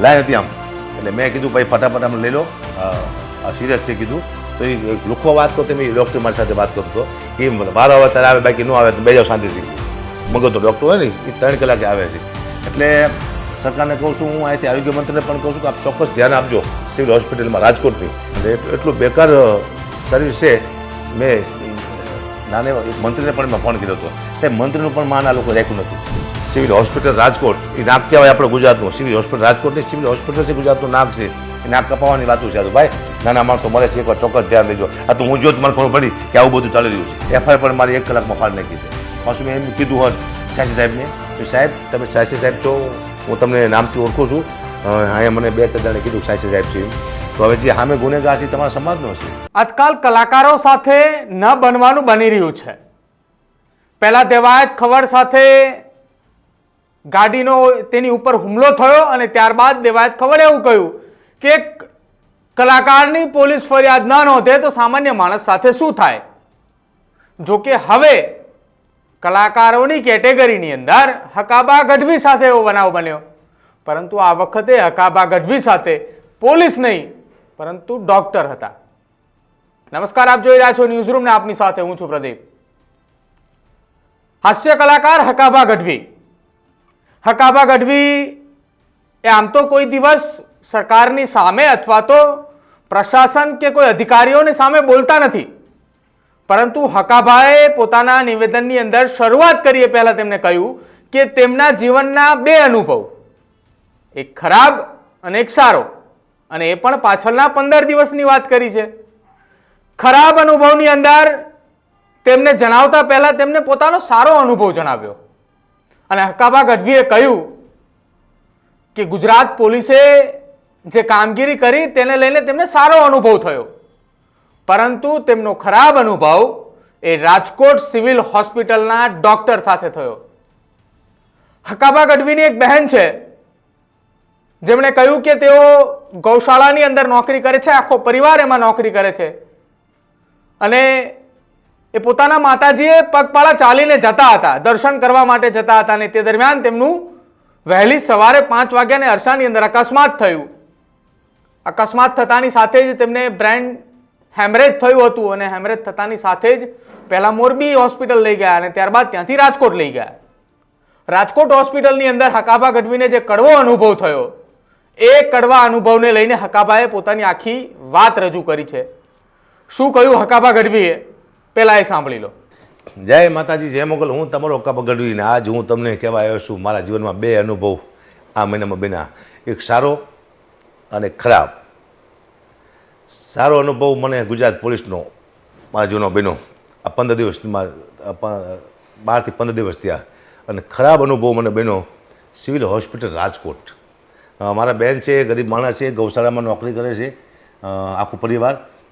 લાય નથી આમ. એટલે મેં કીધું, ભાઈ, ફટાફટ આમ લઈ લો. સિરિયસ છે કીધું. તો એ લુખો વાત કરતો મેં ડૉક્ટર મારી સાથે વાત કરતો. કે મારો આવે ત્યારે આવે, બાકી ન આવે તો બે જાવ શાંતિથી. મગજનો ડૉક્ટર હોય ને, એ ત્રણ કલાકે આવે છે. એટલે સરકારને કહું છું, હું અહીંથી આરોગ્ય મંત્રીને પણ કહું છું કે આપ ચોક્કસ ધ્યાન આપજો, સિવિલ હોસ્પિટલમાં રાજકોટની એટલે એટલું- બેકાર સર્વિસ છે. મેં નાને મંત્રીને પણ મેં ફોન કર્યો હતો. સાહેબ, મંત્રીનું પણ માન આ લોકો રાખ્યું નથી. Civil hospital Rajkot. એ નાક કહેવાય આપણે ગુજરાતનું. સિવિલ હોસ્પિટલ રાજકોટની સિવિલ હોસ્પિટલ છે ગુજરાતનું નાક છે. એ નાક કપાવવાની વાતું છે ભાઈ, નાના માણસો મળે છે એકવાર ચોક્કસ ધ્યાન લેજો. આ તો હું જો મને ખબર પડી કે આવું બધું ચાલી રહ્યું છે. એફઆઈઆર પણ મારી એક કલાકમાં ફાળ નાખી છે. પાછું મેં એમ કીધું હોત સાસી સાહેબને? કે સાહેબ, તમે સાસી સાહેબ છો? હું તમને નામથી ઓળખું છું. હા એ મને બે ત્રણ કીધું સાસી સાહેબ છે તો હવે જે સામે ગુનેગાર છે તમારા સમાજનો છે. આજકાલ કલાકારો સાથે ન બનવાનું બની રહ્યું છે. પહેલાં દેવાયત ખબર સાથે ગાડીનો તેની ઉપર હુમલો થયો અને ત્યારબાદ દેવાયત ખબર એવું કહ્યું કે કલાકારની પોલીસ ફરિયાદ ન નોંધે તો સામાન્ય માણસ સાથે શું થાય? જો કે હવે કલાકારોની કેટેગરીની અંદર હકાબા ગઢવી સાથે એવો બનાવ બન્યો. પરંતુ આ વખતે હકાબા ગઢવી સાથે પોલીસ નહીં, પરંતુ ડોક્ટર હતા. નમસ્કાર, આપ જોઈ રહ્યા છો ન્યૂઝરૂમને. આપની સાથે હું છું પ્રદીપ. હાસ્ય કલાકાર હકાબા ગઢવી. હકાબા ગઢવી એ આમ તો કોઈ દિવસ સરકારની સામે અથવા તો પ્રશાસન કે કોઈ અધિકારીઓની સામે બોલતા નથી. પરંતુ હકાભાએ પોતાના નિવેદનની અંદર શરૂઆત કરીએ પહેલાં તેમણે કહ્યું કે તેમના જીવનના બે અનુભવ. એક ખરાબ અને એક સારો. અને એ પણ પાછળના પંદર દિવસની વાત કરી છે. ખરાબ અનુભવની અંદર તેમને જણાવતા પહેલાં તેમને પોતાનો સારો અનુભવ જણાવ્યો. અને હકાબા ગઢવીએ કહ્યું કે ગુજરાત પોલીસે જે કામગીરી કરી તેને લઈને તેમને સારો અનુભવ થયો. પરંતુ તેમનો ખરાબ અનુભવ એ રાજકોટ સિવિલ હોસ્પિટલના ડોક્ટર સાથે થયો. હકાબા ગઢવીની એક બહેન છે, જેમણે કહ્યું કે તેઓ ગૌશાળાની અંદર નોકરી કરે છે, આખો પરિવાર એમાં નોકરી કરે છે. અને એ પોતાના માતાજીએ પગપાળા ચાલીને જતા હતા, દર્શન કરવા માટે જતા હતા અને તે દરમિયાન તેમનું વહેલી સવારે પાંચ વાગ્યાને અરસાની અંદર અકસ્માત થયું. અકસ્માત થતાની સાથે જ તેમને બ્રેન હેમરેજ થયું હતું અને હેમરેજ થતાની સાથે જ પહેલાં મોરબી હોસ્પિટલ લઈ ગયા અને ત્યારબાદ ત્યાંથી રાજકોટ લઈ ગયા. રાજકોટ હોસ્પિટલની અંદર હકાભા ગઢવીને જે કડવો અનુભવ થયો, એ કડવા અનુભવને લઈને હકાભાએ પોતાની આખી વાત રજૂ કરી છે. શું કહ્યું હકાભા ગઢવીએ? પહેલા એ સાંભળી લો. જય માતાજી, જય મોગલ. હું તમારો કપ ગઢવીને આજ હું તમને કહેવા આવ્યો છું મારા જીવનમાં બે અનુભવ આ મહિનામાં બન્યા. એક સારો અને ખરાબ. સારો અનુભવ મને ગુજરાત પોલીસનો, મારા જીવનો બન્યો. આ પંદર દિવસમાં બારથી પંદર દિવસ થયા. અને ખરાબ અનુભવ મને બન્યો સિવિલ હોસ્પિટલ રાજકોટ. મારા બેન છે, ગરીબ માણસ છે, ગૌશાળામાં નોકરી કરે છે આખું પરિવાર.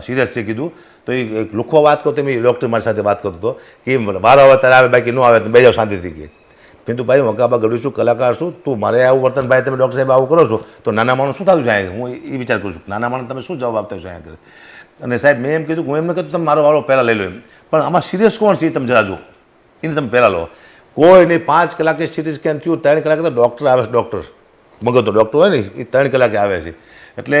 સિરિયસ છે કીધું. તો એ લુખો વાત કરતો મેં ડૉક્ટર મારી સાથે વાત કરતો હતો કે એમ વારો આવે ત્યારે આવે, બાકી ન આવે બે જાવ શાંતિથી કે. પિંતુ ભાઈ, હું કાબા ગઢું છું, કલાકાર છું. તું મારે આવું વર્તન ભાઈ, તમે ડૉક્ટર સાહેબ આવું કરો છો, તો નાના માણસ શું થયું છે અહીંયા? હું એ વિચાર કરું છું, નાના માણસ તમે શું જવાબ આપતા છો અહીંયા આગળ? અને સાહેબ, મેં એમ કીધું, હું એમ ન કીધું, તમે મારો વારો પહેલાં લઈ લો એમ. પણ આમાં સિરિયસ કોણ છે એ તમે જરા જુઓ. એને તમે પહેલાં લો. કોઈ નહીં, પાંચ કલાકે સિટી સ્કેન થયું, ત્રણ કલાકે તો ડૉક્ટર આવે છે ડૉક્ટર મગજનો ડૉક્ટર હોય ને, એ ત્રણ કલાકે આવે છે. એટલે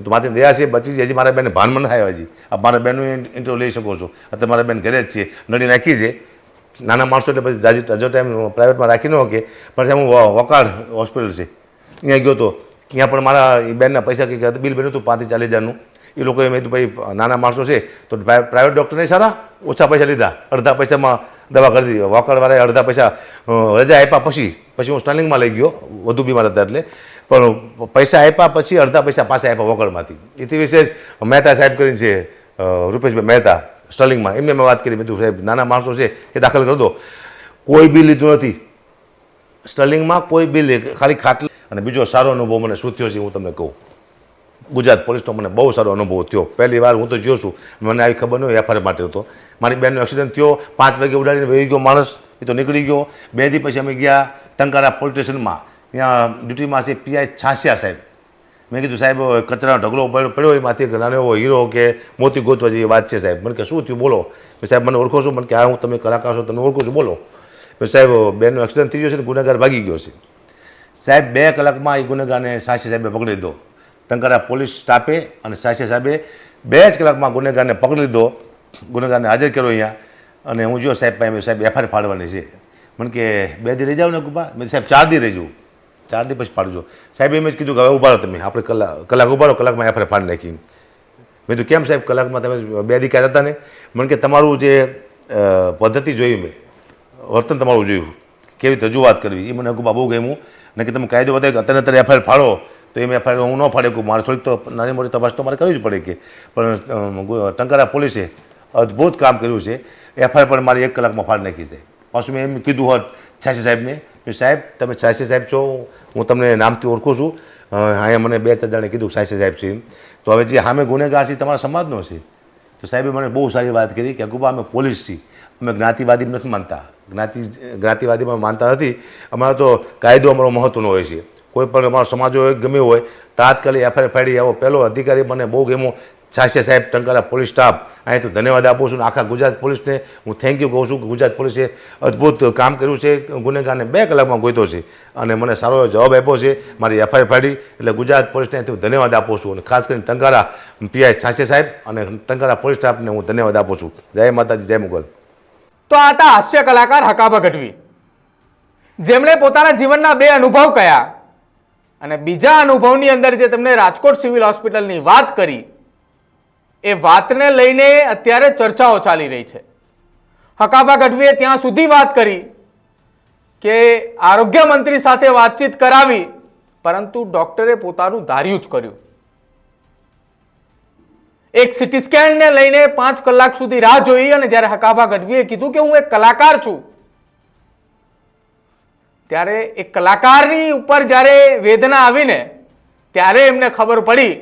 એ તો મારી દયા છે, બચી છે, હજી મારા બેન ભાનમાં આવ્યા હજી. આ મારા બેનનું ઇન્ટરવ્યુ લઈ શકો છો. અત્યારે મારા બેન ઘરે જ છે નડી નાખી છે. નાના માણસો એટલે પછી જાજી હજો ટાઈમ પ્રાઇવેટમાં રાખી ન શકે. પણ હું વકાળ હોસ્પિટલ છે. ત્યાં ગયો તો, ત્યાં પણ મારા બેનના પૈસા કંઈક બિલ બન્યું હતું પાંત્રીસ ચાલીસ હજારનું. એ લોકોએ મેં કીધું, ભાઈ, નાના માણસો છે, તો પ્રાઇ- પ્રાઇવેટ ડૉક્ટરને સારા? ઓછા પૈસા લીધા. અડધા પૈસામાં દવા કરી દીધી. વોકરવાળાએ અડધા પૈસા રજા આપ્યા પછી. પછી હું સ્ટાલિંગમાં લઈ ગયો, વધુ બીમાર હતા એટલે. પણ પૈસા આપ્યા પછી અડધા પૈસા પાસે આપ્યા વગરમાંથી એથી વિશેષ મહેતા સાહેબ કરીને છે રૂપેશભાઈ મહેતા સ્ટર્લિંગમાં. એમને મેં વાત કરી મેં સાહેબ નાના માણસો છે એ દાખલ કરી દો. કોઈ બિલ લીધું નથી. સ્ટર્લિંગમાં કોઈ બિલ નહીં, ખાલી ખાટલી. અને બીજો સારો અનુભવ મને શું થયો છે હું તમને કહું. ગુજરાત પોલીસનો મને બહુ સારો અનુભવ થયો. પહેલી વાર હું તો જોઉં છું. મને આવી ખબર ન હોય એફઆઈઆર માટે હતો. મારી બેનનો એક્સિડન્ટ થયો પાંચ વાગે ઉડાડીને વહી ગયો માણસ એ તો નીકળી ગયો. બે દી પછી અમે ગયા ટંકારા પોલીસ સ્ટેશનમાં. ત્યાં ડ્યુટીમાં છે પીઆઈ છાસિયા સાહેબ. મેં કીધું, સાહેબ કચરાનો ઢગલો પડ્યો એમાંથી નાનો એવો હીરો કે મોતી ગોતવા જેવી વાત છે સાહેબ. મને કે, શું થયું? બોલો. સાહેબ, મને ઓળખો છો? મને કે, હા, હું તમે કલાકાર છો, તમે ઓળખું છું. બોલો. સાહેબ, બેનનો એક્સિડન્ટ થઈ ગયો છે ને, ગુનેગાર ભાગી ગયો છે. સાહેબ, બે કલાકમાં એ ગુનેગારને સાસી સાહેબે પકડી લીધો. ટંકારા પોલીસ સ્ટાફે અને સાસી સાહેબે બે જ કલાકમાં ગુનેગારને પકડી લીધો. ગુનેગારને હાજર કર્યો અહીંયા. અને હું જો સાહેબ સાહેબ એફઆઈઆર ફાડવાની છે. મને કે, બે દી રહી જાવ ને કુબા મેં સાહેબ, ચાર દી રહી જાઉં. ચાર દિવસ પછી પાડજો સાહેબ, એમ જ કીધું કે હવે ઊભા તમે. આપણે કલાક કલાક ઊભા રહો કલાકમાં એફઆઈઆર ફાડી નાખી મેં કીધું, કેમ સાહેબ, કલાકમાં તમે બે અધિકાર હતા ને? મને કે, તમારું જે પદ્ધતિ જોઈ મેં, વર્તન તમારું જોયું. કેવી રીતે રજૂઆત કરવી? એ મને અગુબા બહુ ગમ્યું. અને કે તમે કાયદો વધારે અત્યારે અત્યારે એફઆઈઆર ફાળો તો એમ એફઆઈઆર હું ન ફાડે કહું મારે થોડીક તો નાની મોટી તપાસ તો મારે કરવી જ પડે કે. પણ ટંકારા પોલીસે અદ્ભુત કામ કર્યું છે. એફઆઈઆર પણ મારી એક કલાકમાં ફાડી નાખી છે. પાછું મેં એમ કીધું હોત, છાસી સાહેબને કે સાહેબ, તમે સાયસી સાહેબ છો, હું તમને નામથી ઓળખું છું. અહીંયા મને બે ચાર જણે કીધું સાયસી સાહેબ છે તો હવે જે સામે ગુનેગાર છે તમારા સમાજનો છે. તો સાહેબે મને બહુ સારી વાત કરી કે, અગુબા, અમે પોલીસ છીએ. અમે જ્ઞાતિવાદી નથી માનતા. જ્ઞાતિ જ્ઞાતિવાદીમાં માનતા નથી. અમારો તો કાયદો અમારો મહત્ત્વનો હોય છે. કોઈ પણ અમારો સમાજ હોય ગમે હોય, તાત્કાલિક એફઆઈઆર ફાડી આવો. પહેલો અધિકારી મને બહુ ગમ્યો. છાસિયા સાહેબ, ટંકારા પોલીસ સ્ટાફ અહીં તો ધન્યવાદ આપું છું આખા ગુજરાત પોલીસને. હું થેન્ક યુ કહું છું ગુજરાત પોલીસે અદ્ભુત કામ કર્યું છે, ગુનેગારને બે કલાકમાં ગોતો છે અને મને સારો જવાબ આપ્યો છે મારી એફઆઈઆર ફાડી. એટલે ગુજરાત પોલીસને હું ધન્યવાદ આપું છું અને ખાસ કરીને ટંકારા પીઆઈ છાસે સાહેબ અને ટંકારા પોલીસ સ્ટાફને હું ધન્યવાદ આપું છું. જય માતાજી, જય મુગલ. તો આ હતા હાસ્ય કલાકાર હકાભા ગઢવી. જેમણે પોતાના જીવનના બે અનુભવ કયા અને બીજા અનુભવની અંદર જે તમને રાજકોટ સિવિલ હોસ્પિટલની વાત કરી એ વાતને લઈને અત્યારે ચર્ચાઓ ચાલી રહી છે. હકાબા ગઢવીએ ત્યાં સુધી વાત કરી કે આરોગ્ય મંત્રી સાથે વાતચીત કરાવી, પરંતુ ડોક્ટરે પોતાનું ધાર્યું જ કર્યું. એક સિટી સ્કેનને લઈને પાંચ કલાક સુધી રાહ જોઈ અને જ્યારે હકાભા ગઢવીએ કીધું કે હું એક કલાકાર છું, ત્યારે એક કલાકારની ઉપર જ્યારે વેદના આવીને ત્યારે એમને ખબર પડી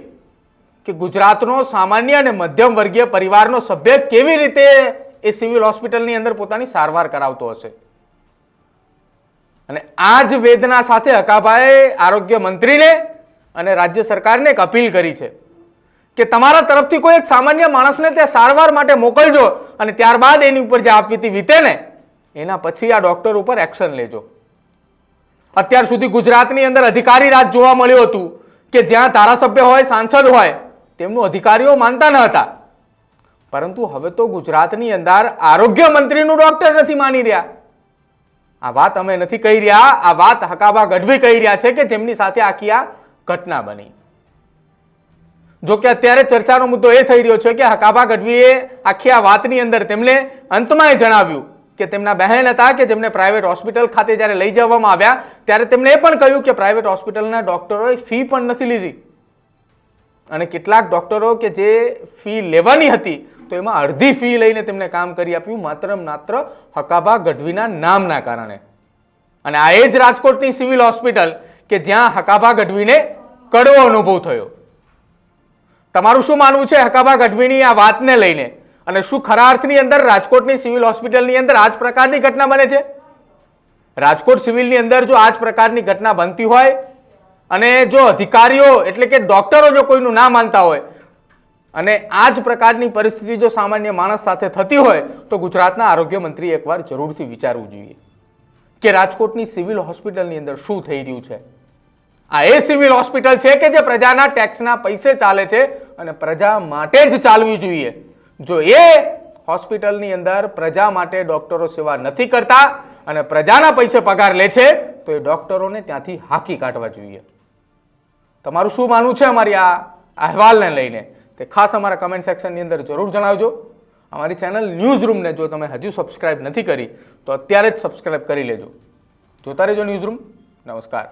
કે ગુજરાતનો સામાન્ય અને મધ્યમ વર્ગીય પરિવારનો સભ્ય કેવી રીતે એ સિવિલ હોસ્પિટલની અંદર પોતાની સારવાર કરાવતો હશે? અને આ જ વેદના સાથે હકાભાએ આરોગ્ય મંત્રીને અને રાજ્ય સરકારને એક અપીલ કરી છે કે તમારા તરફથી કોઈ એક સામાન્ય માણસને ત્યાં સારવાર માટે મોકલજો અને ત્યારબાદ એની ઉપર જે આપવીતી વીતે ને એના પછી આ ડોક્ટર ઉપર એક્શન લેજો. અત્યાર સુધી ગુજરાતની અંદર અધિકારી રાજ જોવા મળ્યું હતું કે જ્યાં ધારાસભ્ય હોય, સાંસદ હોય તેમનું અધિકારીઓ માનતા ન હતા. પરંતુ હવે તો ગુજરાતની અંદર આરોગ્ય મંત્રીનું ડોક્ટર નથી માની રહ્યા. આ વાત અમે નથી કહી રહ્યા, આ વાત હકાબા ગઢવી કહી રહ્યા છે કે જેમની સાથે આખી આ ઘટના બની. જો કે અત્યારે ચર્ચાનો મુદ્દો એ થઈ રહ્યો છે કે હકાબા ગઢવીએ આખી આ વાતની અંદર તેમણે અંતમાં એ જણાવ્યું કે તેમના બહેન હતા કે જેમને પ્રાઇવેટ હોસ્પિટલ ખાતે જ્યારે લઈ જવામાં આવ્યા, ત્યારે તેમણે એ પણ કહ્યું કે પ્રાઇવેટ હોસ્પિટલના ડોક્ટરોએ ફી પણ નથી લીધી. અને કેટલાક ડૉક્ટરો કે જે ફી લેવાની હતી, તો એમાં અડધી ફી લઈને તેમને કામ કરી આપ્યું, માત્ર માત્ર હકાભા ગઢવીના નામના કારણે. અને આ એ જ રાજકોટની સિવિલ હોસ્પિટલ કે જ્યાં હકાભા ગઢવીને કડવો અનુભવ થયો. તમારું શું માનવું છે હકાભા ગઢવીની આ વાતને લઈને? અને શું ખરા અર્થની અંદર રાજકોટની સિવિલ હોસ્પિટલની અંદર આ જ પ્રકારની ઘટના બને છે? રાજકોટ સિવિલની અંદર જો આ જ પ્રકારની ઘટના બનતી હોય અને જો અધિકારીઓ, એટલે કે ડોક્ટરો જો કોઈનું ના માનતા હોય, અને આ જ પ્રકારની પરિસ્થિતિ જો સામાન્ય માણસ સાથે થતી હોય, તો ગુજરાતના આરોગ્ય મંત્રી એકવાર જરૂરથી વિચારવું જોઈએ કે રાજકોટની સિવિલ હોસ્પિટલની અંદર શું થઈ રહ્યું છે. આ એ સિવિલ હોસ્પિટલ છે કે જે પ્રજાના ટેક્સના પૈસે ચાલે છે અને પ્રજા માટે જ ચાલવી જોઈએ. જો એ હોસ્પિટલની અંદર પ્રજા માટે ડોક્ટરો સેવા નથી કરતા અને પ્રજાના પૈસે પગાર લે છે, તો એ ડોક્ટરોને ત્યાંથી હાકી કાઢવા જોઈએ. તમારું શું માનવું છે અમારી આ અહેવાલને લઈને? તે ખાસ અમારા કમેન્ટ સેક્શનની અંદર જરૂર જણાવજો. અમારી ચેનલ ન્યૂઝ રૂમને જો તમે હજુ સબસ્ક્રાઇબ નથી કરી, તો અત્યારે જ સબસ્ક્રાઇબ કરી લેજો. જોતા રહેજો ન્યૂઝ રૂમ નમસ્કાર.